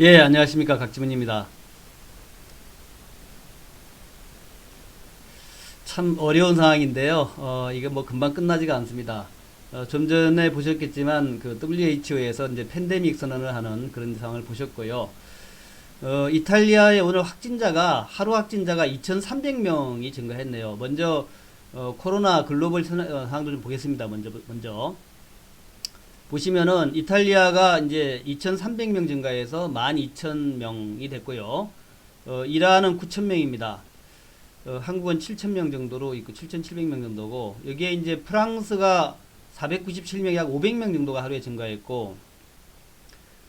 예, 안녕하십니까. 각지문입니다. 참 어려운 상황인데요. 어, 이게 뭐 금방 끝나지가 않습니다. 어, 좀 전에 보셨겠지만 그 WHO에서 이제 팬데믹 선언을 하는 그런 상황을 보셨고요. 어, 이탈리아의 오늘 확진자가 하루 확진자가 2,300명이 증가했네요. 먼저 어, 코로나 글로벌 선- 어, 상황도 좀 보겠습니다. 먼저 먼저 보시면은 이탈리아가 이제 2,300명 증가해서 12,000명이 됐고요. 어, 이란은 9,000명입니다. 어, 한국은 7,000명 정도로 있고 7,700명 정도고 여기에 이제 프랑스가 497명 약 500명 정도가 하루에 증가했고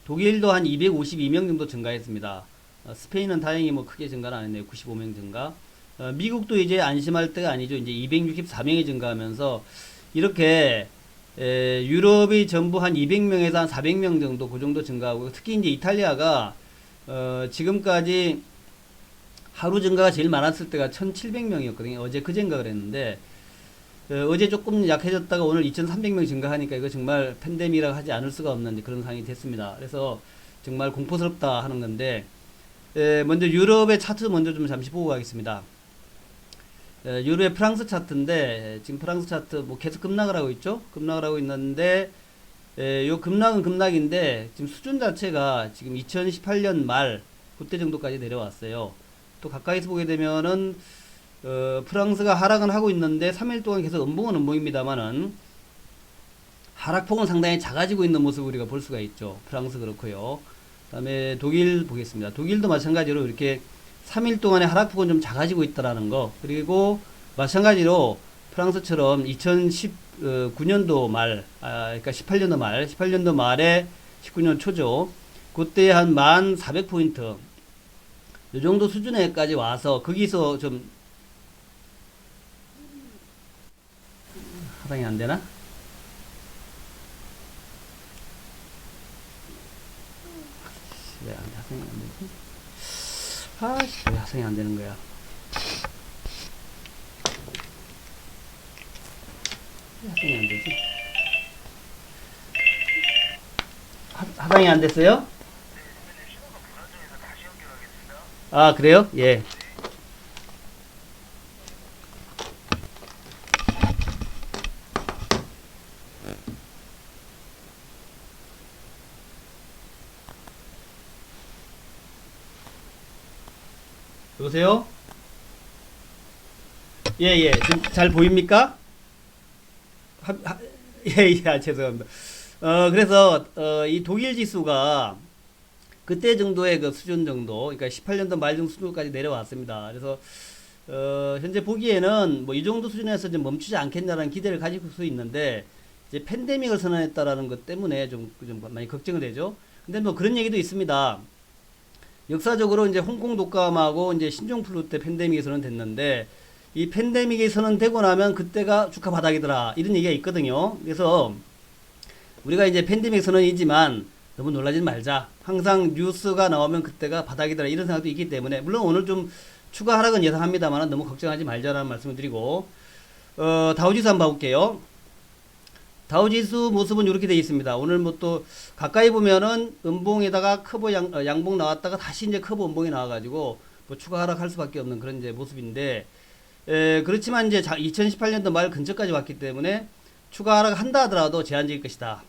독일도 한 252명 정도 증가했습니다. 어, 스페인은 다행히 뭐 크게 증가는 안 했네요. 95명 증가. 어, 미국도 이제 안심할 때가 아니죠. 이제 264명이 증가하면서 이렇게 에, 유럽이 전부 한 200명에서 한 400명 정도 그 정도 증가하고 특히 이제 이탈리아가 어, 지금까지 하루 증가가 제일 많았을 때가 1,700명이었거든요. 어제 그젠가 그랬는데 어, 제 조금 약해졌다가 오늘 2,300명 증가하니까 이거 정말 팬데믹이라고 하지 않을 수가 없는 그런 상황이 됐습니다. 그래서 정말 공포스럽다 하는 건데 에, 먼저 유럽의 차트 먼저 좀 잠시 보고 가겠습니다. 에, 유럽의 프랑스 차트인데 에, 지금 프랑스 차트 뭐 계속 급락을 하고 있죠. 급락을 하고 있는데 에, 요 급락은 급락인데 지금 수준 자체가 지금 2018년 말 그때 정도까지 내려왔어요. 또 가까이서 보게 되면은 어, 프랑스가 하락은 하고 있는데 3일 동안 계속 음봉은 음봉입니다만은 하락폭은 상당히 작아지고 있는 모습을 우리가 볼 수가 있죠. 프랑스 그렇고요. 그다음에 독일 보겠습니다. 독일도 마찬가지로 이렇게 3일 동안의 하락폭은 좀 작아지고 있다라는 거. 그리고 마찬가지로 프랑스처럼 2019년도 말, 아, 그러니까 18년도 말, 18년도 말에 19년 초죠. 그때 한 1,400포인트. 이 정도 수준에까지 와서 거기서 좀 하방이 안 되나? 왜 안, 하방이 안 되지? 아씨, 왜 하방이 안 되는 거야? 왜 하방이 안 되지? 하, 하방이 안 됐어요? 아, 그래요? 예. 여보세요? 예, 예. 잘 보입니까? 하, 하, 예, 예, 아, 죄송합니다. 어, 그래서, 어, 이 독일 지수가 그때 정도의 그 수준 정도, 그러니까 18년도 말 정도 수준까지 내려왔습니다. 그래서, 어, 현재 보기에는 뭐 이 정도 수준에서 좀 멈추지 않겠냐라는 기대를 가질 수 있는데, 이제 팬데믹을 선언했다라는 것 때문에 좀, 좀 많이 걱정이 되죠. 근데 뭐 그런 얘기도 있습니다. 역사적으로 이제 홍콩 독감하고 이제 신종플루 때 팬데믹이 선언됐는데 이 팬데믹이 선언되고 나면 그때가 주가 바닥이더라 이런 얘기가 있거든요. 그래서 우리가 이제 팬데믹 선언이지만 너무 놀라지 말자. 항상 뉴스가 나오면 그때가 바닥이더라 이런 생각도 있기 때문에 물론 오늘 좀 추가 하락은 예상합니다만 너무 걱정하지 말자라는 말씀을 드리고 어, 다우지수 한번 봐볼게요. 다우지수 모습은 이렇게 되어 있습니다. 오늘 뭐 또 가까이 보면은 음봉에다가 커브 양, 어, 양봉 나왔다가 다시 이제 커브 음봉이 나와가지고 뭐 추가 하락할 수밖에 없는 그런 이제 모습인데 에, 그렇지만 이제 2018년도 말 근처까지 왔기 때문에 추가 하락 한다 하더라도 제한적일 것이다.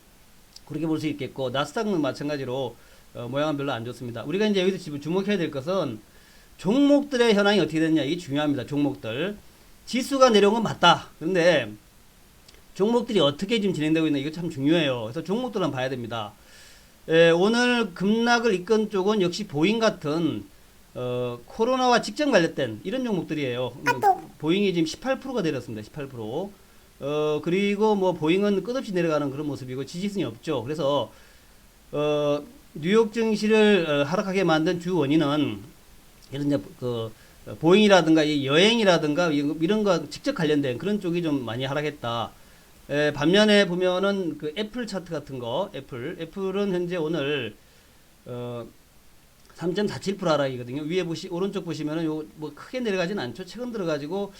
그렇게 볼 수 있겠고 나스닥은 마찬가지로 어, 모양은 별로 안 좋습니다. 우리가 이제 여기서 주목해야 될 것은 종목들의 현황이 어떻게 됐냐 이게 중요합니다. 종목들 지수가 내려온 건 맞다. 그런데 종목들이 어떻게 지금 진행되고 있나 이거 참 중요해요. 그래서 종목들 한번 봐야 됩니다. 에, 오늘 급락을 이끈 쪽은 역시 보잉 같은 어, 코로나와 직접 관련된 이런 종목들이에요. 음, 보잉이 지금 18%가 내렸습니다. 18%. 어, 그리고 뭐 보잉은 끝없이 내려가는 그런 모습이고 지지선이 없죠. 그래서 어, 뉴욕 증시를 어, 하락하게 만든 주 원인은 이런 이제 그 어, 보잉이라든가 이 여행이라든가 이- 이런 거 직접 관련된 그런 쪽이 좀 많이 하락했다. 에, 반면에 보면은 그 애플 차트 같은 거, 애플, 애플은 현재 오늘 어 3.47% 하락이거든요. 위에 보시 오른쪽 보시면은 요 뭐 크게 내려가진 않죠. 최근 들어가지고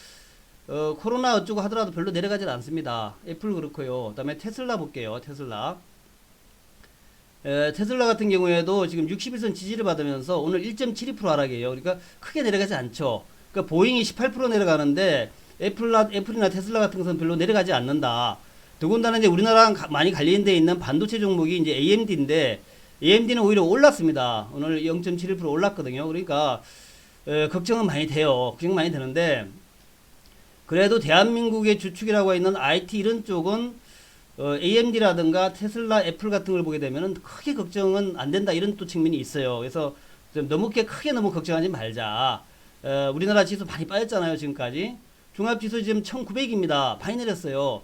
어 코로나 어쩌고 하더라도 별로 내려가진 않습니다. 애플 그렇고요. 그다음에 테슬라 볼게요. 테슬라. 에, 테슬라 같은 경우에도 지금 61선 지지를 받으면서 오늘 1.72% 하락이에요. 그러니까 크게 내려가지 않죠. 그러니까 보잉이 18% 내려가는데 애플라, 애플이나 테슬라 같은 것은 별로 내려가지 않는다. 더군다나 이제 우리나라랑 가- 많이 관련돼 있는 반도체 종목이 이제 AMD인데 AMD는 오히려 올랐습니다. 오늘 0.71% 올랐거든요. 그러니까 에, 걱정은 많이 돼요. 걱정 많이 되는데 그래도 대한민국의 주축이라고 있는 IT 이런 쪽은 어, AMD라든가 테슬라, 애플 같은 걸 보게 되면은 크게 걱정은 안 된다 이런 또 측면이 있어요. 그래서 좀 너무 크게 크게 너무 걱정하지 말자. 어, 우리나라 지수 많이 빠졌잖아요 지금까지. 종합지수 지금 1900입니다. 많이 내렸어요.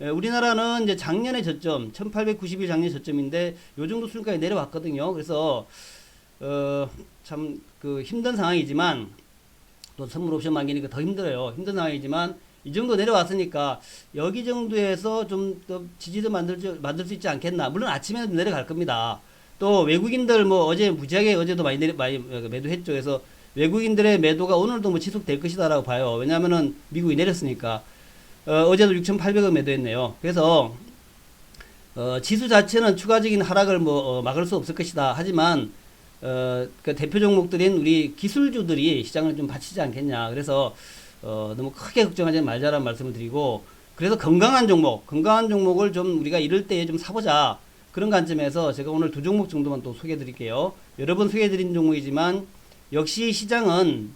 에, 우리나라는 이제 작년에 저점 1890일 작년 저점인데 요 정도 수준까지 내려왔거든요. 그래서 어, 참 그 힘든 상황이지만 또 선물 옵션 만기니까 더 힘들어요. 힘든 상황이지만 이 정도 내려왔으니까 여기 정도에서 좀 더 지지도 만들, 수- 만들 수 있지 않겠나. 물론 아침에는 내려갈 겁니다. 또 외국인들 뭐 어제 무지하게 어제도 많이 내려, 많이 어, 매도했죠. 그래서 외국인들의 매도가 오늘도 뭐 지속될 것이다라고 봐요. 왜냐하면은 미국이 내렸으니까. 어, 제도 6,800원 매도했네요. 그래서 어, 지수 자체는 추가적인 하락을 뭐 어, 막을 수 없을 것이다. 하지만 어, 그 대표 종목들인 우리 기술주들이 시장을 좀 받치지 않겠냐. 그래서 어, 너무 크게 걱정하지 말자라는 말씀을 드리고 그래서 건강한 종목, 건강한 종목을 좀 우리가 이럴 때에 좀 사보자. 그런 관점에서 제가 오늘 두 종목 정도만 또 소개해 드릴게요. 여러 번 소개해 드린 종목이지만 역시 시장은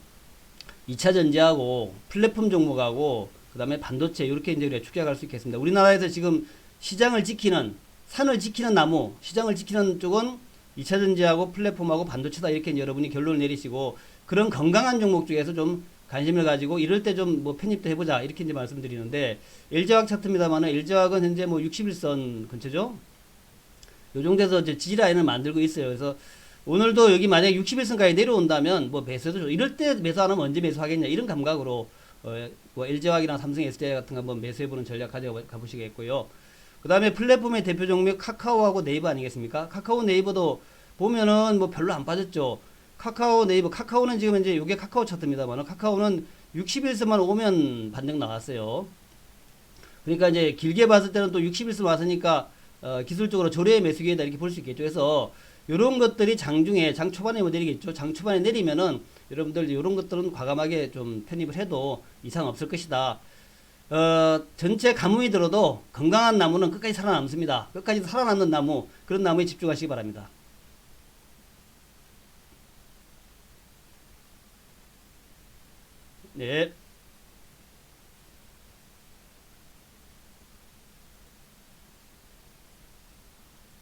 2차 전지하고 플랫폼 종목하고 그 다음에 반도체 이렇게 이제 우리가 축약할 수 있겠습니다. 우리나라에서 지금 시장을 지키는 산을 지키는 나무, 시장을 지키는 쪽은 2차 전지하고 플랫폼하고 반도체다 이렇게 여러분이 결론을 내리시고 그런 건강한 종목 중에서 좀 관심을 가지고 이럴 때 좀 뭐 편입도 해보자 이렇게 이제 말씀드리는데 LG화학 차트입니다만은 LG화학은 현재 뭐 61선 근처죠. 요 정도에서 이제 지지라인을 만들고 있어요. 그래서 오늘도 여기 만약에 61선까지 내려온다면 뭐 매수해도 좋- 이럴 때 매수 안 하면 언제 매수하겠냐 이런 감각으로 어, 뭐 LG화학이나 삼성 SDI 같은 거 한번 매수해보는 전략 가져가 보시겠고요. 그 다음에 플랫폼의 대표 종목 카카오하고 네이버 아니겠습니까? 카카오 네이버도 보면은 뭐 별로 안 빠졌죠. 카카오 네이버 카카오는 지금 이제 이게 카카오 차트입니다만 카카오는 61선만 오면 반등 나왔어요. 그러니까 이제 길게 봤을 때는 또 61선 왔으니까 어, 기술적으로 조례 매수기에다 이렇게 볼 수 있겠죠. 그래서 이런 것들이 장중에 장 초반에 뭐 내리겠죠. 장 초반에 내리면은 여러분들 이런 것들은 과감하게 좀 편입을 해도 이상 없을 것이다. 어, 전체 가뭄이 들어도 건강한 나무는 끝까지 살아남습니다. 끝까지 살아남는 나무 그런 나무에 집중하시기 바랍니다. 네.